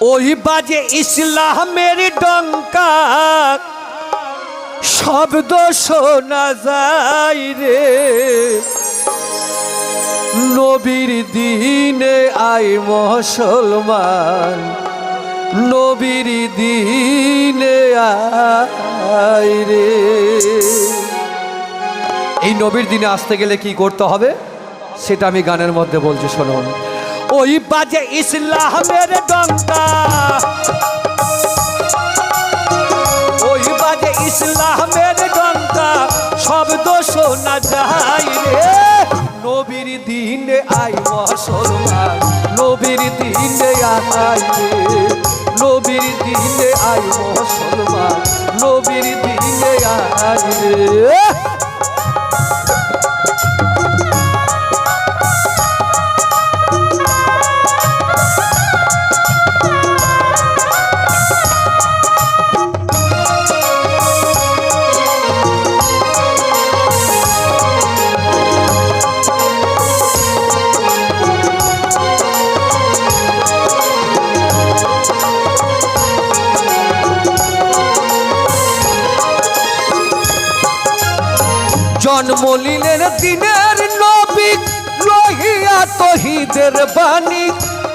ওই বাজে ইসলামের ডঙ্কা। শব্দ শোনা যায় রে। নবীর দিনে আই মুসলমান, নবীর দিনে আই রে। এই নবীর দিনে আসতে গেলে কি করতে হবে? সেটা আমি গানের মধ্যে বলছি, শুনুন। ওই বাজে ইসলামের ডঙ্কা ওই বাজে ইসলামের ডঙ্কা শব্দ শোনা যায় রে। নবীর দিনে আই মুসলমান। নবীর দিনে আই রে। নবীর দিনে আই মুসলমান। নবীর দিনে আই রে। জন্মলিনের দিনের নবী লহিয়া তহিদের বাণী,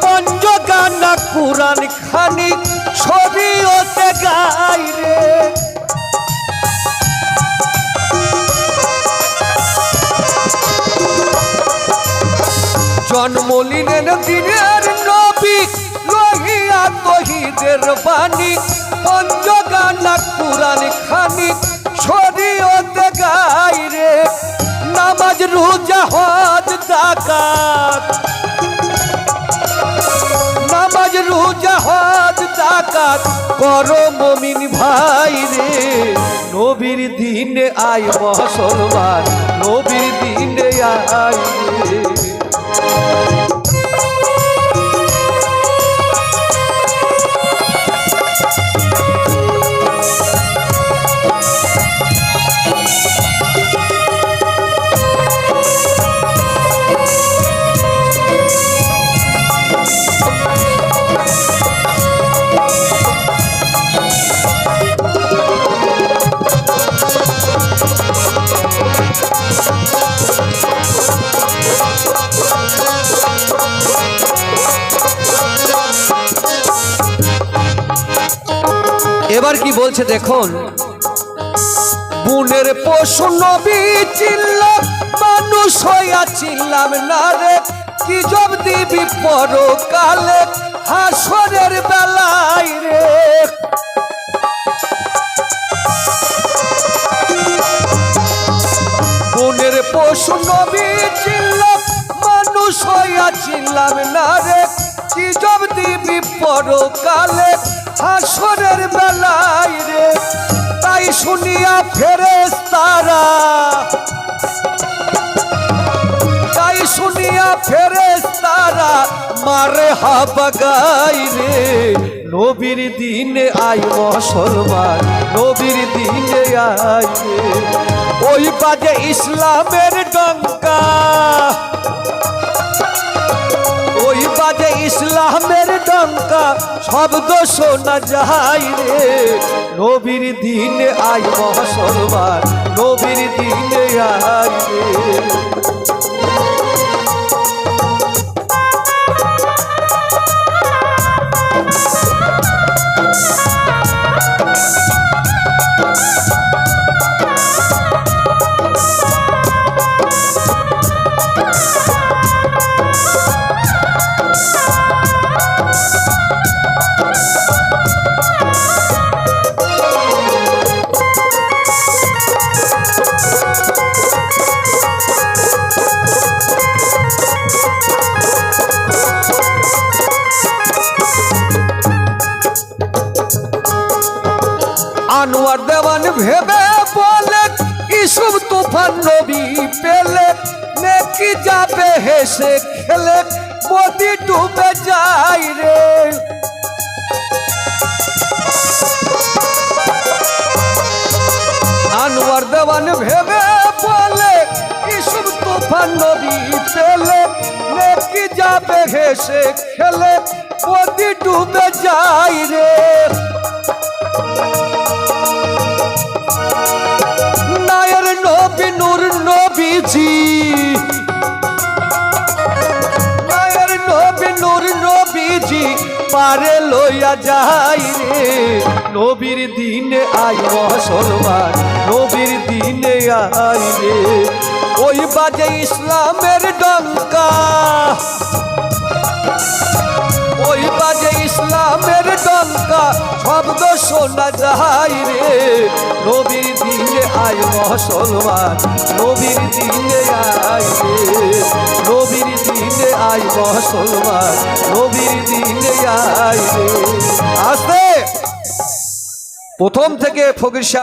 পঞ্চগানা কুরান খানি শরীয়তে গাই রে। জন্মলিনের দিনের নবী লহিয়া তহিদের বাণী, পঞ্চগানা কুরান খানি শরীয়তে গাই রে নামাজ রোজা হজ জাকাত নামাজ রোজা হজ জাকাত করো মমিন ভাই রে নবীর দিনে আয় মুসলমান নবীর দিনে আয় রে এবার কি বলছে দেখুন? বুনের পশু নবী চিল্ল মানুষ হইয়া চিল্লাম না রে, কি জব দিবি পরকালে হাসরের বেলায় রে? বনের পশু নবী চিল্ল মানুষ হইয়া চিল্লাম না রে, কি জব দিবি পরকালে হাসরের বেলায় রে, তাই শুনিয়া ফেরেস তারা। তাই শুনিয়া ফেরেস তারা, মারে হাবাগাই রে। নবীর দিনে আই মুসলমান, নবীর দিনে আই ওই বাজে ইসলামের ডঙ্কা। ডঙ্কা শব্দ শোনা যায় রে। নবীর দিনে আই মুসলমান নবীর দিনে আই রে। আনোয়ার দেওয়ান ভেবে বলে ইসুব তুফান নবী পেলে নেকি যাবে হেসে খেলে মোদি ডুবে যায় রে। আনোয়ার দেওয়ান ভেবে বলে ইসুব তুফান নবী পেলে নেকি যাবে হেসে খেলে নদী ডুবে যাই রে। নবীজি মায়ের নবী, নূর নবীজি, পারে লইয়া যাই রে। নবীর দিনে আই মুসলমান, নবীর দিনে আই রে। ওই বাজে ইসলামের ডঙ্কা। শব্দ শোনা যায় রে। নবীর দিনে আয় মুসলমান, নবীর দিনে আয় রে। নবীর দিনে আয় মুসলমান, নবীর দিনে আয় রে। আসতে। প্রথম থেকে ফকির সাহেব